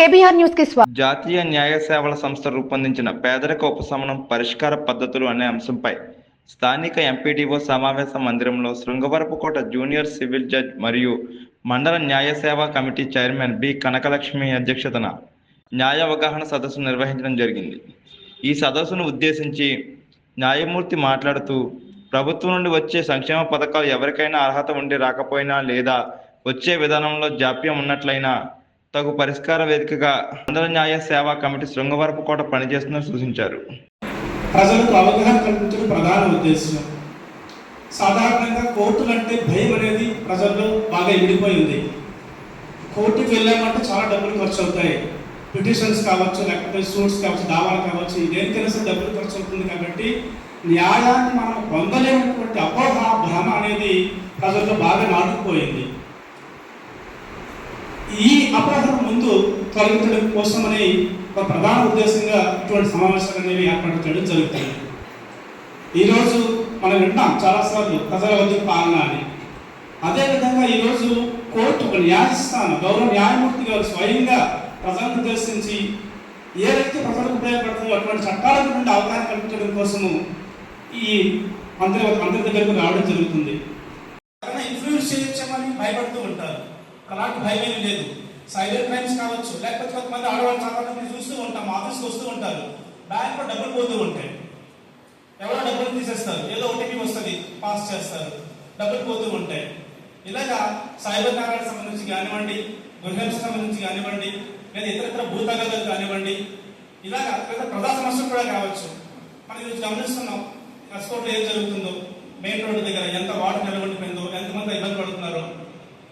KBR న్యూస్కి స్వాగతం జాతీయ న్యాయ సేవల సంస్థ రూపొందించిన పేదరిక ఉపశమనం పరిష్కార పద్ధతులు అనే అంశంపై స్థానిక ఎంపీడీఓ సమావేశ మందిరంలో శృంగవరపుకోట జూనియర్ సివిల్ జడ్జ్ మరియు మండల న్యాయ సేవా కమిటీ చైర్మన్ బి కనకలక్ష్మి అధ్యక్షతన న్యాయ అవగాహన సదస్సు నిర్వహించడం జరిగింది. ఈ సదస్సును ఉద్దేశించి న్యాయమూర్తి మాట్లాడుతూ ప్రభుత్వం నుండి వచ్చే సంక్షేమ పథకాలు ఎవరికైనా అర్హత ఉండి రాకపోయినా లేదా వచ్చే విధానంలో జాప్యం ఉన్నట్లయినా తగు పరిష్కార వేదికగా మండల న్యాయ సేవా కమిటీ శృంగవరపుకోట పనిచేస్తుందని సూచించారు. ప్రజలకు అవగాహన కల్పించడం ప్రధాన ఉద్దేశం. సాధారణంగా కోర్టులు అంటే భయం అనేది ప్రజల్లో బాగా ఇమిడిపోయింది. కోర్టుకి వెళ్ళామంటే చాలా డబ్బులు ఖర్చు అవుతాయి పిటిషన్స్ కావచ్చు లేకపోతే సూట్స్ కావచ్చు దావాలు కావచ్చు దేనికైనా సరే డబ్బులు ఖర్చు అవుతుంది కాబట్టి న్యాయాన్ని మనం పొందలేనటువంటి అపోహ భ్రమ అనేది ప్రజల్లో బాగా నాటుకుపోయింది. ఈ అపరాధం ముందు తొలగించడం కోసమని ఒక ప్రధాన ఉద్దేశంగా ఇటువంటి సమావేశాలు అనేవి ఏర్పాటు చేయడం జరుగుతుంది. ఈరోజు మనం వింటాం చాలాసార్లు ప్రజల వద్ద పాలన అని. అదేవిధంగా ఈరోజు కోర్టు ఒక న్యాయస్థానం గౌరవ న్యాయమూర్తి గారు స్వయంగా ప్రజలను ఉద్దేశించి ఏదైతే ప్రజలకు ఉపయోగపడుతుందో అటువంటి చట్టాల నుండి అవగాహన కల్పించడం కోసము ఈ మంత్రి మంత్రి దగ్గరకు రావడం జరుగుతుంది. ఇన్ఫ్లుయెన్స్ చేయొచ్చామని భయపడుతూ ఉంటారు. అలాంటి భయం ఏమి లేదు. సైబర్ క్రైమ్స్ కావచ్చు లేకపోతే కొంతమంది ఆడవాళ్ళు చాలా చూస్తూ ఉంటాం ఆఫీస్కి వస్తూ ఉంటారు. బ్యాంక్లో డబ్బులు పోతూ ఉంటాయి. ఎవరో డబ్బులు తీసేస్తారు. ఏదో ఓటీపీ వస్తుంది పాస్ చేస్తారు. డబ్బులు పోతూ ఉంటాయి. ఇలాగా సైబర్ నేరాలకు సంబంధించి కానివ్వండి గృహం సంబంధించి కానివ్వండి లేదా ఇతర ఇతర భూతగతులు కానివ్వండి ఇలాగా లేదా ప్రజా సమస్యలు కూడా కావచ్చు. మనం ఈరోజు గమనిస్తున్నాం ఎస్కోట్లో ఏం జరుగుతుందో మెయిన్ రోడ్డు దగ్గర ఎంత వాటర్ నిలబడిపోయిందో ఎంతమంది ఇబ్బంది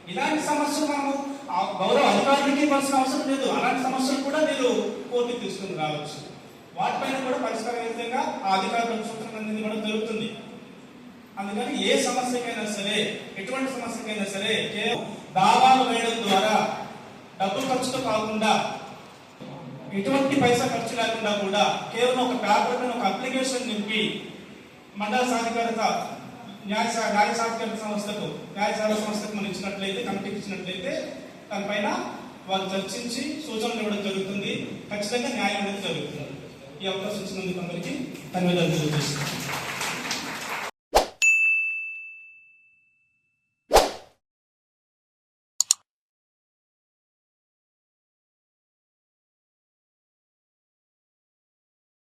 ఇలాంటి సమస్యలు మనము ఆ గౌరవ అధికారులకి ఇవ్వాల్సిన అవసరం లేదు. అలాంటి సమస్యలు కూడా మీరు కోర్టుకి తీసుకుని రావచ్చు. వాటిపైన కూడా పరిష్కారం విధంగా ఆ అధికారులకు అనేది అందించడం జరుగుతుంది అందుకని ఏ సమస్యకైనా సరే ఎటువంటి సమస్యకైనా సరే కేవలం దావాలు వేయడం ద్వారా డబ్బు ఖర్చుతో కాకుండా ఎటువంటి పైసా ఖర్చు లేకుండా కూడా కేవలం ఒక పేపర్ మీద ఒక అప్లికేషన్ నింపి మండల సాధికారత న్యాయ సా- న్యాయ సాధికారత సంస్థకు న్యాయ సేవా సంస్థకు మనం ఇచ్చినట్లయితే కమిటీకి ఇచ్చినట్లయితే దానిపైన వారు చర్చించి సూచనలు ఇవ్వడం జరుగుతుంది. ఖచ్చితంగా న్యాయం అనేది జరుగుతుంది. ఈ అవకాశం ఇచ్చినందుకు అందరికీ ధన్యవాదాలు తెలియజేస్తున్నాను.